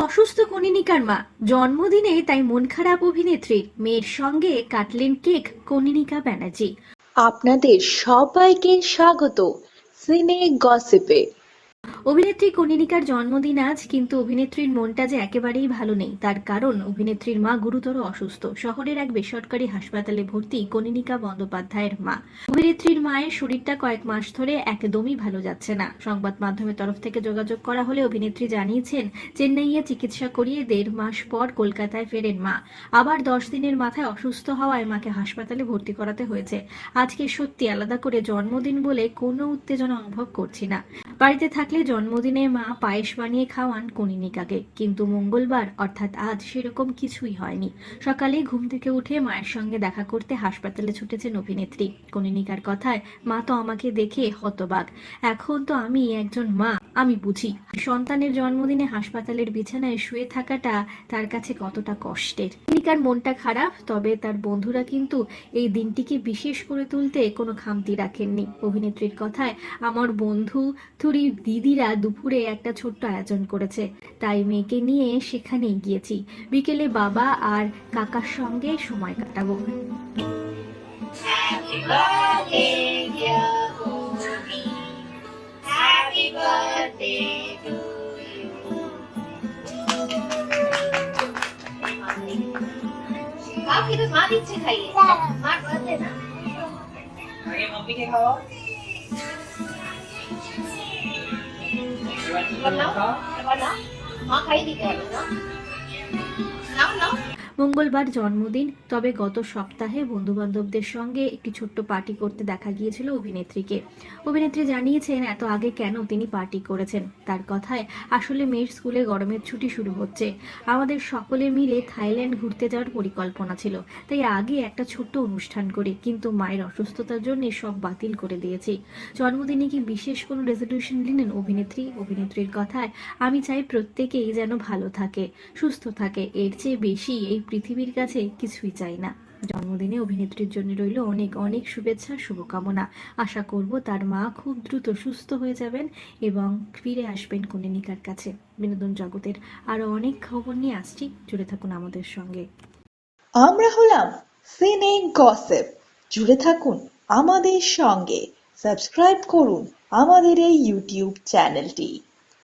অসুস্থ কনিনিকার মা। জন্মদিনে তাই মন খারাপ অভিনেত্রীর মেয়ের সঙ্গে কাটলেন কেক কনিনিকা ব্যানার্জি। আপনাদের সবাইকে স্বাগত। সিনে গসিপে। অভিনেত্রী কনিনিকার জন্মদিন আজ, কিন্তু অভিনেত্রীর মনটা যে একেবারেই ভালো নেই। তার কারণ, অভিনেত্রীর মা গুরুতর অসুস্থ। শহরের এক বেসরকারি হাসপাতালে ভর্তি কনিনিকা বন্দ্যোপাধ্যায়ের মা। অভিনেত্রীর মায়ের শরীরটা কয়েক মাস ধরে একদমই ভালো যাচ্ছে না। সংবাদ মাধ্যমের তরফ থেকে যোগাযোগ করা হলে অভিনেত্রী জানিয়েছেন, চেন্নাইয়ে চিকিৎসা করিয়ে দেড় মাস পর কলকাতায় ফেরেন মা। আবার দশ দিনের মাথায় অসুস্থ হওয়ায় মাকে হাসপাতালে ভর্তি করাতে হয়েছে। আজকে সত্যি আলাদা করে জন্মদিন বলে কোনো উত্তেজনা অনুভব করছি না। বাড়িতে থাকলে জন্মদিনে মা পায়েস বানিয়ে খাওয়ান কনিনিকাকে। কিন্তু মঙ্গলবার, অর্থাৎ আজ, সেরকম কিছুই হয়নি। সকালে ঘুম থেকে উঠে মায়ের সঙ্গে দেখা করতে হাসপাতালে ছুটেছেন অভিনেত্রী। কনিনিকার কথায়, মা তো আমাকে দেখে হতবাক। এখন তো আমি একজন মা, আমি বুঝি। সন্তানের জন্মদিনে হাসপাতালের বিছানায় শুয়ে থাকাটা তার কাছে কতটা কষ্টের। কনিকার মনটা খারাপ, তবে তার বন্ধুরা কিন্তু এই দিনটিকে বিশেষ করে তুলতে কোনো খামতি রাখেননি। অভিনেত্রীর কথায়, আমার বন্ধু থুরি দিদিরা দুপুরে একটা ছোট্ট আয়োজন করেছে। তাই মেয়েকে নিয়ে সেখানেই গিয়েছি। বিকেলে বাবা আর কাকার সঙ্গে সময় কাটাবো। মা দিচ্ছে খাইয়ে। মার না আগে মাম্মিকে খাওয়াও। মা খাইয়ে দিতে হবে না নাও নাও মঙ্গলবার জন্মদিন, তবে গত সপ্তাহে বন্ধুবান্ধবদের সঙ্গে একটি ছোট্ট পার্টি করতে দেখা গিয়েছিল অভিনেত্রীকে। অভিনেত্রী জানিয়েছেন, এত আগে কেন তিনি পার্টি করেছেন? তার কথায়, আসলে মেয়ের স্কুলে গরমের ছুটি শুরু হচ্ছে। আমাদের সকলে মিলে থাইল্যান্ড ঘুরতে যাওয়ার পরিকল্পনা ছিল। তাই আগে একটা ছোট্ট অনুষ্ঠান করি, কিন্তু মায়ের অসুস্থতার জন্য সব বাতিল করে দিয়েছি। জন্মদিনে কি বিশেষ কোনো রেজলিউশন নিলেন অভিনেত্রী? অভিনেত্রীর কথায়, আমি চাই প্রত্যেকেই যেন ভালো থাকে, সুস্থ থাকে। এর চেয়ে বেশি এই পৃথিবীর কাছে কিছুই চাই না। জন্মদিনে অভিনেত্রীর জন্য রইল অনেক অনেক শুভেচ্ছা, শুভকামনা। আশা করব তার মা খুব দ্রুত সুস্থ হয়ে যাবেন এবং ফিরে আসবেন কনিনিকার কাছে। বিনোদন জগতের আরও অনেক খবর নিয়ে আসছি। জুড়ে থাকুন আমাদের সঙ্গে। আমরা হলাম সিনে গসেপ। জুড়ে থাকুন আমাদের সঙ্গে। সাবস্ক্রাইব করুন আমাদের এই ইউটিউব চ্যানেলটি।